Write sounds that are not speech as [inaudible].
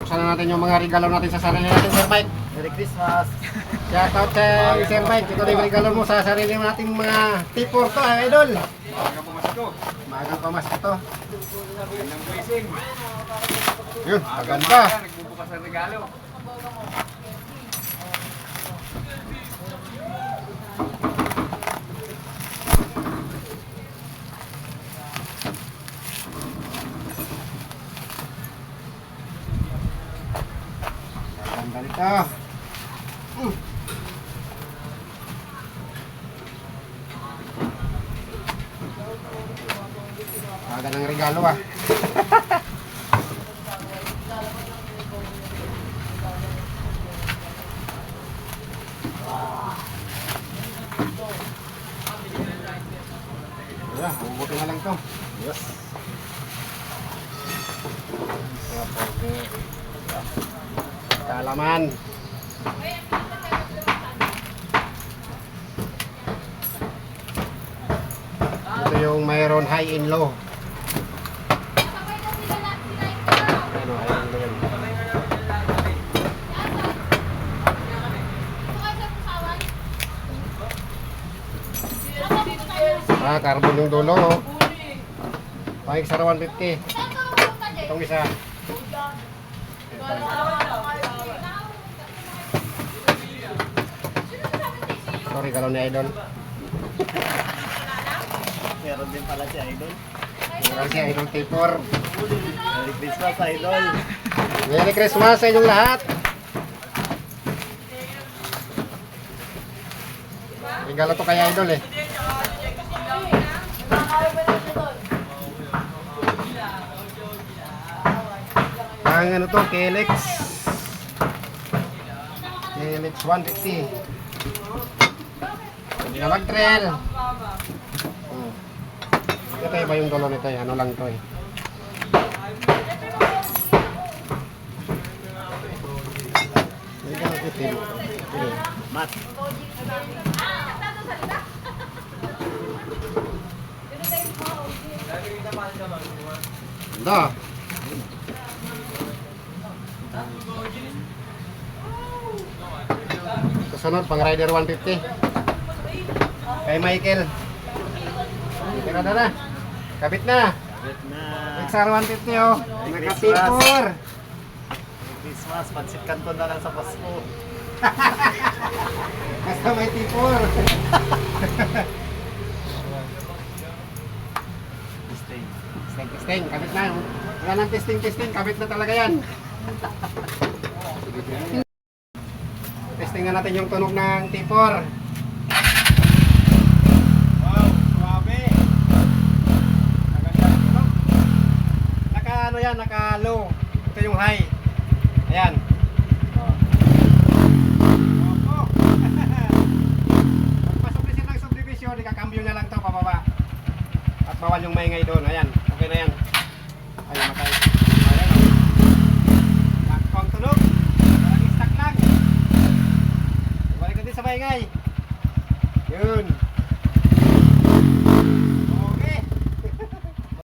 Buksan na natin yung mga regalo natin sa sarili natin, Sir Mike. Merry Christmas! Shout out kay Sir Mike. Ito na yung regalo mo sa sarili nating mga tipor to, ah, idol. Maaga pumasko. Magang pamasko to. Ilang blessing. Yun, maganda. Maaga, Nagbubukas ng regalo. Maganda nito. Mm. Magandang regalo ah. [laughs] Yeah, mabuti na lang to. Yes! Pogi. Kalaman. Ito yung mayroon high and low. Ano. Ah, carbon yung dulo. Oh. Pahig sa 150. Itong isa. Sorry, galon ni Idol. Meron din pala si Idol. Meron si Idol Tipor. Merry Christmas, Idol! Merry Christmas sa inyong lahat. Regalo to kay Idol eh. Ang ano to, KLX. KLX 150. Hindi na mag-trail. Hmm. Ito iba yung dulo nito eh. Ano lang to eh. Hindi ka itim. Mat! Ganda. Kasunod, pang rider 150. Kay Michael. Tira na na. Kabit na. Wait na! XR 150 oh. Nakatipor. Christmas! Pansit kanton na lang sa Pasko! [laughs] Basta may tipor. Stay! Testing, testing. Kabit na. Wala nang testing, testing. Kabit na talaga yan. [laughs] testing na natin yung tunog ng tipor. Wow, grabe. Maganda yung tunog. Naka ano yan, naka low. Ito yung high. Ayan. Oh. Opo. [laughs] Pagpasubdisin ng subdivision, ikakambyo na lang to pababa. At bawal yung maingay doon. Ayan, okay na yan. sabay ngay. Yun.